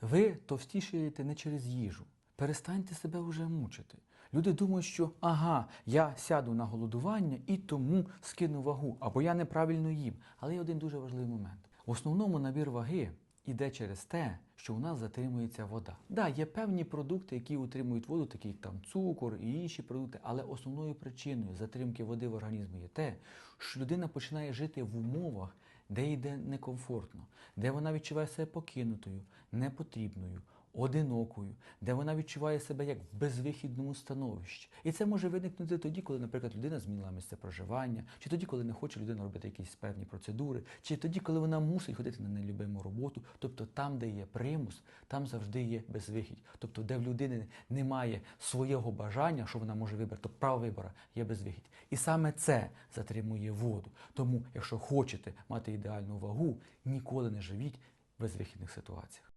Ви товстішаєте не через їжу. Перестаньте себе вже мучити. Люди думають, що ага, я сяду на голодування і тому скину вагу, або я неправильно їм. Але є один дуже важливий момент. В основному набір ваги іде через те, що у нас затримується вода. Да, є певні продукти, які утримують воду, такі як там цукор і інші продукти, але основною причиною затримки води в організмі є те, що людина починає жити в умовах, де йде некомфортно, де вона відчуває себе покинутою, непотрібною, одинокою, де вона відчуває себе як в безвихідному становищі. І це може виникнути тоді, коли, наприклад, людина змінила місце проживання, чи тоді, коли не хоче людина робити якісь певні процедури, чи тоді, коли вона мусить ходити на нелюбиму роботу. Тобто там, де є примус, там завжди є безвихідь. Тобто, де в людини немає свого бажання, що вона може вибрати, то право вибору є безвихідь. І саме це затримує воду. Тому, якщо хочете мати ідеальну вагу, ніколи не живіть в безвихідних ситуаціях.